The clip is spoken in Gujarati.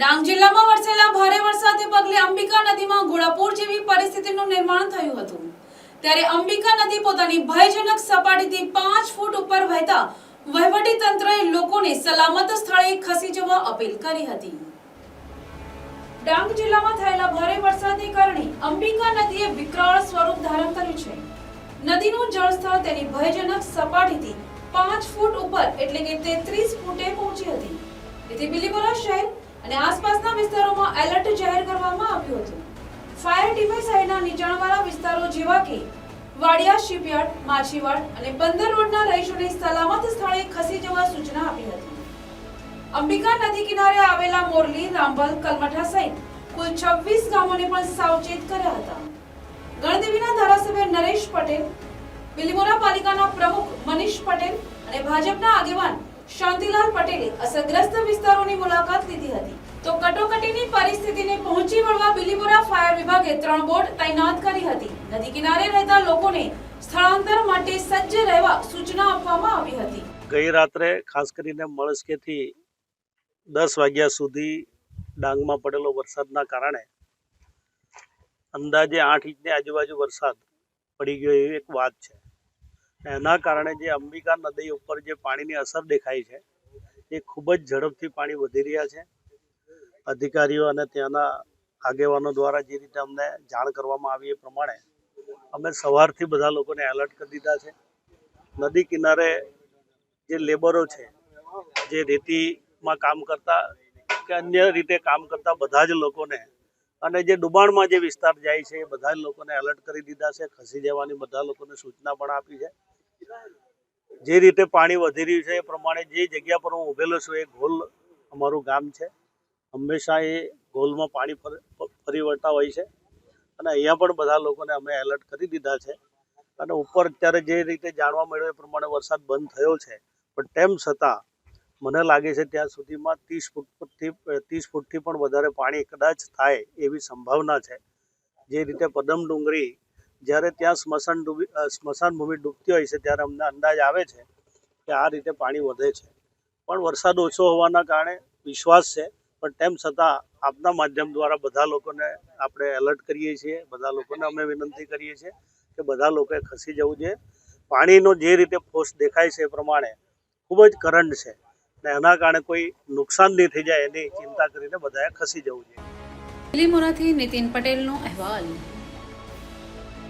ડાંગ જિલ્લામાં વરસેલા ભારે વરસાદને પગલે અંબિકા નદીમાં ઘોડાપૂર જેવી પરિસ્થિતિનું નિર્માણ થયું હતું. ત્યારે અંબિકા નદી પોતાની ભયજનક સપાટીથી પાંચ ફૂટ ઉપર વહેતા વહીવટી તંત્રએ લોકોને સલામત સ્થળે ખસી જવા અપીલ કરી હતી. ડાંગ જિલ્લામાં થયેલા ભારે વરસાદને કારણે અંબિકા નદીએ વિકરાળ સ્વરૂપ ધારણ કર્યું છે. નદીનું જળસ્તર તેની ભયજનક સપાટીથી પાંચ ફૂટ ઉપર એટલે કે તેત્રીસ ફૂટે પહોંચી હતી. તેથી બિલીપોરા શહેર અને આસપાસના વિસ્તારોમાં એલર્ટ જાહેર કરવામાં આવ્યું હતું. ફાયર ટીમે શહેરના નીચાણવાળા વિસ્તારો જેવા કે વાડિયા શિપયાર્ડ, માછીવાડ અને બંદર રોડના રહીશોને સલામત સ્થળે ખસી જવા સૂચના આપી હતી. અંબિકા નદી કિનારે આવેલા મોરલી રાંભલ કલમઠા સહિત કુલ 26 ગામોને પણ સાવચેત કર્યા હતા. ગણદેવીના ધારાસભ્ય નરેશ પટેલ, બિલીમોરા પાલિકાના પ્રમુખ મનીષ પટેલ અને ભાજપના આગેવાન શાંતિલાલ પટેલે અસરગ્રસ્ત વિસ્તારોની મુલાકાત લીધી હતી. તો કટોકટીની પરિસ્થિતિને પહોંચી વળવા બિલીમોરા ફાયર વિભાગે ત્રણ બોટ તૈનાત કરી હતી. નદી કિનારે રહેતા લોકોને સ્થળાંતર માટે સજ્જ રહેવા સૂચના આપવામાં આવી હતી. ગઈ રાત્રે ખાસ કરીને મળસ્કેથી દસ વાગ્યા સુધી ડાંગમાં પડેલો વરસાદના કારણે અંદાજે આઠ ઇંચની આજુબાજુ વરસાદ પડી ગયો એવી એક વાત છે. એના કારણે જે અંબિકા નદી ઉપર જે પાણીની અસર દેખાય છે, એ ખૂબ જ ઝડપથી પાણી વધી રહ્યા છે. અધિકારીઓ અને ત્યાંના આગેવાનો દ્વારા જે રીતે અમને જાણ કરવામાં આવી એ પ્રમાણે અમે સવારથી બધા લોકોને એલર્ટ કરી દીધા છે. નદી કિનારે જે લેબરો છે, જે રેતીમાં કામ કરતા કે અન્ય રીતે કામ કરતા બધા જ લોકોને અને જે ડુબાણમાં જે વિસ્તાર જાય છે એ બધા જ લોકોને એલર્ટ કરી દીધા છે. ખસી જવાની બધા લોકોને સૂચના પણ આપી છે. જે રીતે પાણી વધી રહ્યું છે એ પ્રમાણે જે જગ્યા પર હું ઊભેલો છું એ ગોલ અમારું ગામ છે. હંમેશા એ ગોલમાં પાણી ફરી વળતા હોય છે. અને અહીંયા પણ બધા લોકોને અમે એલર્ટ કરી દીધા છે. અને ઉપર અત્યારે જે રીતે જાણવા મળ્યું એ પ્રમાણે વરસાદ બંધ થયો છે. પણ તેમ છતાં મને લાગે છે ત્યાં સુધીમાં ત્રીસ ફૂટથી ત્રીસ ફૂટથી પણ વધારે પાણી કદાચ થાય એવી સંભાવના છે. જે રીતે પદમ ડુંગરી જ્યારે ત્યાં સ્મશાન ડૂબી સ્મશાન ભૂમિ ડૂબતી હોય છે, ત્યારે અમને અંદાજ આવે છે કે આ રીતે પાણી વધે છે. પણ વરસાદ ઓછો હોવાના કારણે વિશ્વાસ છે, પણ તેમ છતાં આપના માધ્યમ દ્વારા બધા લોકોને આપણે એલર્ટ કરીએ છીએ, બધા લોકોને અમે વિનંતી કરીએ છીએ કે બધા લોકોએ ખસી જવું જોઈએ. પાણીનો જે રીતે ફોર્સ દેખાય છે એ પ્રમાણે ખૂબ જ કરંટ છે ને એના કારણે કોઈ નુકસાન નહીં થઈ જાય એની ચિંતા કરીને બધાએ ખસી જવું જોઈએ. નીતિન પટેલનો અહેવાલ.